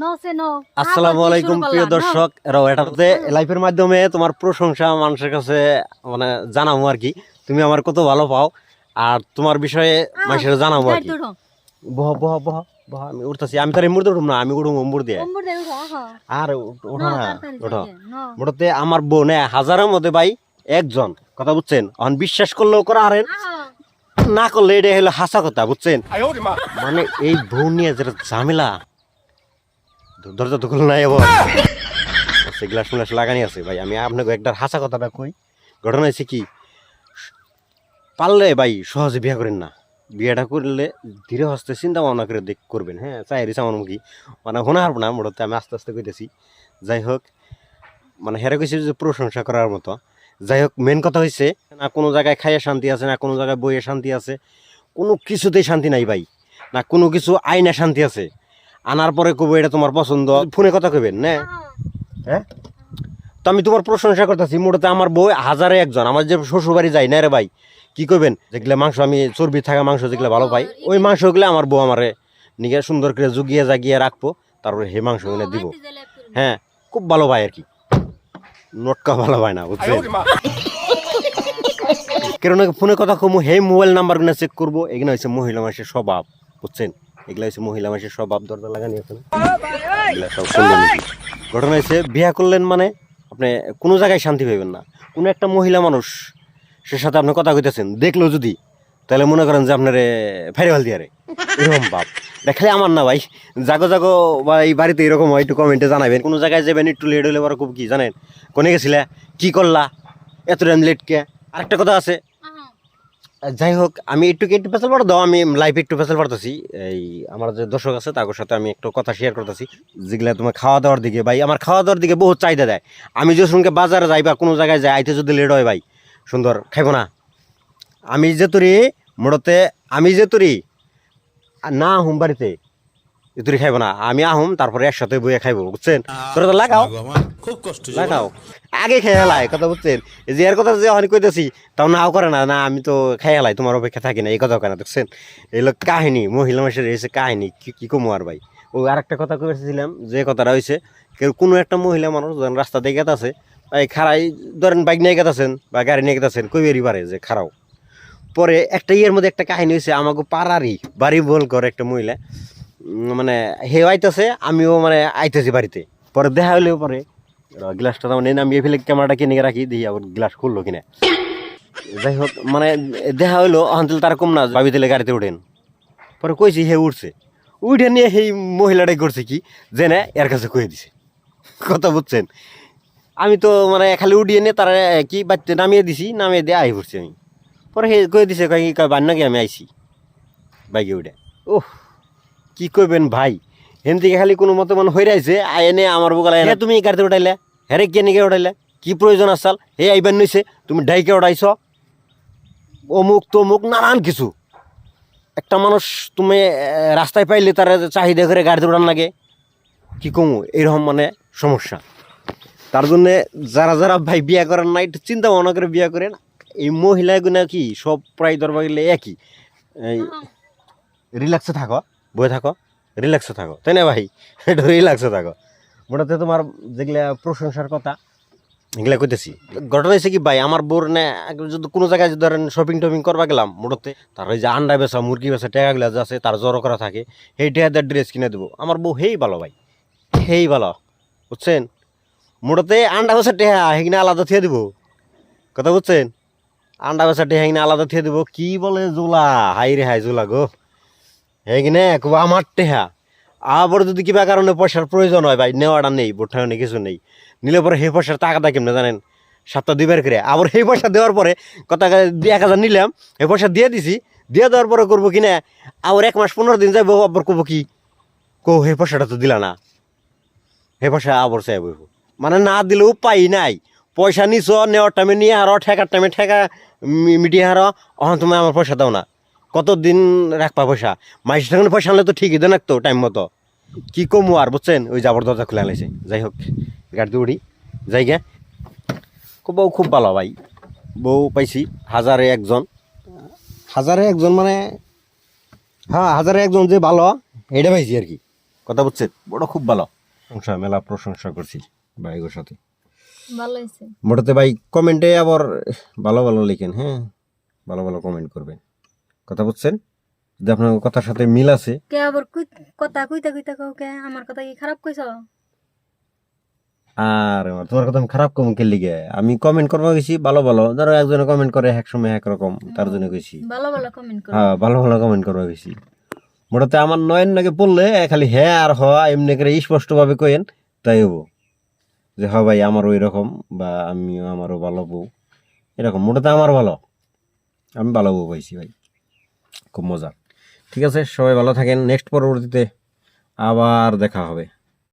No say no আসসালামু আলাইকুম প্রিয় দর্শক। রাও এটাতে লাইফের মাধ্যমে তোমার প্রশংসা মানুষের কাছে মানে জানাব আর কি। তুমি আমার কত ভালো পাও আর তোমার বিষয়ে মানুষের জানাব আর কি। বহ বহ বহ বহ আমি উঠতেছি। আমি তার মুড়তে উঠুম না আমি উঠুম অম্বুর দিয়ে। আর ওঠো না ওঠো। মোটাতে আমার বোন হাজারের মধ্যে ভাই একজন কথা বুঝছেন? এখন বিশ্বাস করলেও করা হারেন না করলে এটা হলো হাসা কথা বুঝছেন? মানে এই বউ নিয়ে যেটা ঝামেলা দরজা তো খুলে নাই সে গ্লাস মুলাস লাগানি আছে ভাই। আমি আপনাকে একটা হাসা কথাটা কই। ঘটনা হয়েছে কি, পারলে ভাই সহজে বিয়ে করেন না। বিয়েটা করলে ধীরে হস্তে চিন্তা ভাবনা করে দেখ করবেন হ্যাঁ? চাই আমার মুখী মানে শোনা হারব না মোটাতে আমি আস্তে আস্তে কইতেছি। যাই হোক মানে হেরে কইছে যে প্রশংসা করার মতো। যাই হোক মেন কথা হয়েছে না কোনো জায়গায় খাইয়ে শান্তি আছে, না কোনো জায়গায় বইয়ে শান্তি আছে। কোনো কিছুতেই শান্তি নাই ভাই। না কোনো কিছু আইনা শান্তি আছে। আনার পরে কব এটা তোমার পছন্দ। ফোনে কথা কইবেন, না? হ্যাঁ? তো আমি তোমার প্রশংসা করতেছি মোটাতে আমার বউ হাজারে একজন। আমার যে শ্বশুরবাড়ি যাই না রে ভাই? কি করবেন যেগুলো মাংস, আমি চর্বি থাকা মাংস যেগুলো ভালো পাই, ওই মাংসগুলো আমার বউ আমারে নিগে সুন্দর করে জুগিয়ে জাগিয়ে রাখব, তারপরে হে মাংস এনে দিব। হ্যাঁ খুব ভালো পাই আর কি। নটকা ভালো পায় না, বুঝছেন? কারণ ফোনে কথা কমু হে মোবাইল নাম্বারগুলো চেক করব, এগুলো হচ্ছে মহিলা মানুষের স্বভাব, বুঝছেন? এগুলো হচ্ছে মহিলা মানুষের স্বভাব দরজা লাগানি আছে না এগুলা সব সুন্দর। ঘটনা হচ্ছে বিয়া করলেন মানে আপনি কোনো জায়গায় শান্তি পাইবেন না। কোনো একটা মহিলা মানুষ সে সাথে আপনি কথা কইতেছেন দেখল যদি তাহলে মনে করেন যে আপনার ফেরে ভালো দিয়ে এরকম বাপ দেখালে আমার না ভাই জাগো জাগো বা এই বাড়িতে এরকম হয় একটু কমেন্টে জানাবেন কোনো জায়গায় যাবেন একটু লেট হলে বড় খুব কি জানেন? কোনে গেছিলে? কি করলা? এত টাইম লেট কে? আরেকটা কথা আছে। যাই হোক আমি একটু একটু পেসেল পাঠা দাও আমি লাইফে একটু পেসেল পাঠাতেছি এই আমার যে দর্শক আছে, তাদের সাথে আমি একটু কথা শেয়ার করতেছি। যেগুলা তোমার খাওয়া দাওয়ার দিকে, ভাই, আমার খাওয়া দাওয়ার দিকে বহুত চাহিদা দেয়। আমি যে শুনকে বাজারে যাই বা কোনো জায়গায় যাই, আইতে যদি লেট হয়, ভাই, সুন্দর, খাইব না। আমি যে তুরি মোড়তে আমি যে তুরি না হোম বাড়িতে এ তুরি খাইব না আমি আহম তারপরে একসাথে বইয়ে খাইবো বুঝছেন? তোরা তো লাগাও। খুব কষ্ট লাগাও। আগে খেয়ে হেলাই কথা বুঝছেন? যে এর কথা যে অনেক কইতেছি তাও নাও করে না না আমি তো খেয়ে হেলাই তোমার অপেক্ষা থাকি না এই কথা কেন দেখছেন? এগুলো কাহিনী মহিলা মানুষের এসে কাহিনী কি কি কমু আর ভাই? ও আর একটা কথা কইছিলাম যে কথাটা হয়েছে কেউ কোনো একটা মহিলা মানুষ যখন রাস্তা দিয়ে গেতাছে এই খারাই ধরেন বাইক নিয়ে গেতাছেন বা গাড়ি নিয়ে গেতাছেন কই বেরি পারে যে খারাও পরে একটা ইয়ের মধ্যে একটা কাহিনী হয়েছে আমাকে পাড়ারই বাড়ি বল করে একটা মহিলা মানে হে আইতেছে, আমিও মানে আইতেছি বাড়িতে। পরে দেখা হইলেও পরে গ্লাসটা মানে নামিয়ে ফেলে ক্যামেরাটা কিনে রাখি দিয়ে আবার গ্লাস খুললো কিনা। যাই হোক মানে দেখা হইল অন্তল তার কম না, ভাবি দিলে গাড়িতে উঠেন। পরে কইছি হে উঠছে। উঠে নিয়ে সেই মহিলাটাই করছে কি জেনে এর কাছে কয়ে দিছে। কথা বুঝছেন? আমি তো মানে খালি উঠিয়ে নিয়ে তারা কি বাচ্চা নামিয়ে দিছি, নামিয়ে দিয়ে আই পড়ছি আমি। পরে হে কয়ে দিছে, কয়, কি, কয় বান্না কি আমি আইছি। বাইকে উঠে। ওহ কি কইবেন ভাই? হেন থেকে খালি কোনো মতো মানে হয়ে রাইছে আয় এনে আমার বোকালে হে তুমি এই গাড়িতে উঠাইলে? হেরে কে নিকে উঠাইলে? কি প্রয়োজন আসাল? হে আইবার নইছে তুমি ডাইকে উঠাইছ? অমুক তমুক নানান কিছু। একটা মানুষ তুমি রাস্তায় পাইলে তার চাহিদা করে গাড়িতে উঠান লাগে। কি কমু এরকম মানে সমস্যা। তার জন্য যারা যারা ভাই বিয়া করেন না একটু চিন্তা ভাবনা করে বিয়া করেন। এই মহিলাগুলো কি সব প্রায় দরবার গেলে একই? এই রিল্যাক্সে থাকো। বয়ে থাকো রিল্যাক্সে থাকো। তাই না ভাই? একটু রিল্যাক্সে থাকো। মোটাতে তোমার যেগুলা প্রশংসার কথা, এগুলা কইতেছি। ঘটনা হয়েছে কি ভাই, আমার বোর নে, যদি কোনো জায়গায় যদি ধরেন শপিং টপিং করবা গেলাম মোটাতে তার ওই যে আন্ডা বেচা, মুরগি বেচা, টেকাগুলা যে আছে, তার জড়ো করা থাকে, সেই টেকাদের ড্রেস কিনে দেবো। আমার বউ হেই ভালো ভাই, হেই ভালো, বুঝছেন? মোটাতে আন্ডা বেচা টেহা হেগিনা আলাদা থিয়ে দিব। কথা বুঝছেন? আন্ডা বেচা টেহা হেগিনা আলাদা থিয়ে দিব। কি বলে জোলা? হাই রে হাই জোলা গো। হেগিনে কবা আমার টেহা। আবার যদি কিবা কারণে পয়সার প্রয়োজন হয় ভাই, নেওয়াটা নেই বোঠায়নে কিছু নেই। নিলে পরে সেই পয়সার টাকাটা কেমনে জানেন? সপ্তাহ দুইবার করে। আবার সেই পয়সা দেওয়ার পরে টাকা এক হাজার নিলাম, এই পয়সা দিয়ে দিছি, দিয়ে দেওয়ার পরে করব কি না আবার এক মাস পনেরো দিন যাইব, আবার করব কি? কো সেই পয়সাটা তো দিলা না। সেই পয়সা আবার চাইব। মানে না দিলেও পাই নাই। পয়সা নিছ, নেওয়ার টাইমে নিয়ে হারো, ঠেকার টাইমে ঠেকা মিটিয়ে হারো, অহন তুমি আমার পয়সা দাও না। কতদিন রাখবা পয়সা? মাইসের সঙ্গে পয়সা আনলে তো ঠিকই দেন তো টাইম মতো। কি কমু আর বুঝছেন? ওই যাবর দরজা খুলে আনলাইছে। যাই হোক গাড়িতে উঠি। যাই গে। খুব বউ খুব ভালো ভাই। বউ পাইছি হাজারে একজন। হাজারে একজন মানে হ্যাঁ হাজারে একজন যে ভালো এটা পাইছি আর কি। কথা বুঝছেন? বড় খুব ভালো। প্রশংসা মেলা প্রশংসা করছি ভাইগোর সাথে। মোটাতে ভাই কমেন্টে আবার ভালো ভালো লিখেন হ্যাঁ? ভালো ভালো কমেন্ট করবেন। কথা বুঝছেন? যদি আপনার কথার সাথে মিল আছে। কে আবার কথা কইতা কইতা কও কে? আমার কথা কি খারাপ কইছ? আর তোমার কথা আমি খারাপ কম কে লিগে? আমি কমেন্ট করব গেছি ভালো ভালো। ধরো একজনে কমেন্ট করে এক সময় একরকম তার জন্য গেছি ভালো ভালো কমেন্ট করো। হ্যাঁ ভালো ভালো কমেন্ট করব গেছি মোটাতে আমার নয়ন নাকি পড়লে খালি হ্যাঁ আর হ এমনি করে স্পষ্ট ভাবে কইেন তাই হব। যে হ ভাই আমারও এরকম বা আমিও আমারও ভালো বউ। এরকম মোটাতে আমার ভালো। আমি ভালো বউ পাইছি ভাই। খুব মজা। ঠিক আছে সবাই ভালো থাকেন। নেক্সট পরবর্তীতে আবার দেখা হবে।